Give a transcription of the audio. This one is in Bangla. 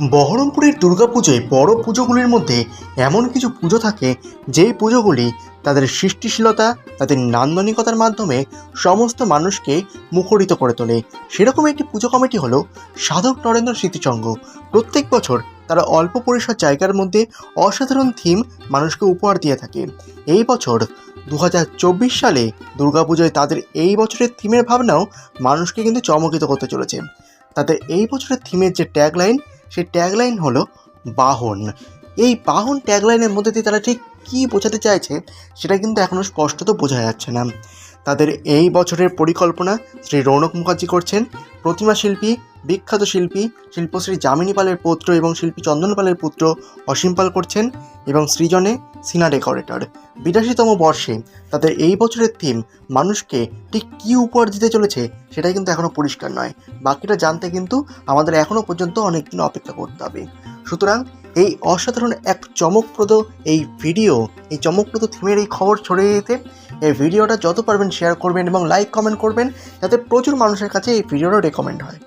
বহরমপুরের দুর্গাপুজোয় বড় পুজোগুলির মধ্যে এমন কিছু পুজো থাকে, যেই পুজোগুলি তাদের সৃষ্টিশীলতা, তাদের নান্দনিকতার মাধ্যমে সমস্ত মানুষকে মুখরিত করে তোলে। সেরকম একটি পুজো কমিটি হলো সাধক নরেন্দ্র স্মৃতিসংঘ প্রত্যেক বছর তারা অল্প পরিসর জায়গার মধ্যে অসাধারণ থিম মানুষকে উপহার দিয়ে থাকে। এই বছর দু হাজার চব্বিশ সালে দুর্গাপুজোয় তাদের এই বছরের থিমের ভাবনাও মানুষকে কিন্তু চমকিত করতে চলেছে। তাদের এই বছরের থিমের যে ট্যাগলাইন সেই ট্যাগলাইন হলো বাহন। এই বাহন ট্যাগলাইনের মধ্যে দিয়ে তারা ঠিক কী বোঝাতে চাইছে, সেটা কিন্তু এখনও স্পষ্টত বোঝা যাচ্ছে না। তাদের এই বছরের পরিকল্পনা শ্রী রৌনক মুখার্জি করছেন। প্রতিমা শিল্পী, বিখ্যাত শিল্পী শিল্পশ্রী যামিনী পালের পুত্র এবং শিল্পী চন্দন পালের পুত্র অসীম পাল করছেন এবং সৃজনে সিনা ডেকোরেটর। বিরাশিতম বর্ষে তাদের এই বছরের থিম মানুষকে ঠিক কী উপহার দিতে চলেছে সেটাই কিন্তু এখনও পরিষ্কার নয়। বাকিটা জানতে কিন্তু আমাদের এখনও পর্যন্ত অনেক দিন অপেক্ষা করতে হবে। সুতরাং এই অসাধারণ এক চমকপ্রদ এই ভিডিও এই চমকপ্রদ থিমের এই খবর ছড়িয়ে দিতে এই ভিডিওটা যত পারবেন শেয়ার করবেন এবং লাইক কমেন্ট করবেন, যাতে প্রচুর মানুষের কাছে এই ভিডিওটা রেকমেন্ড হয়।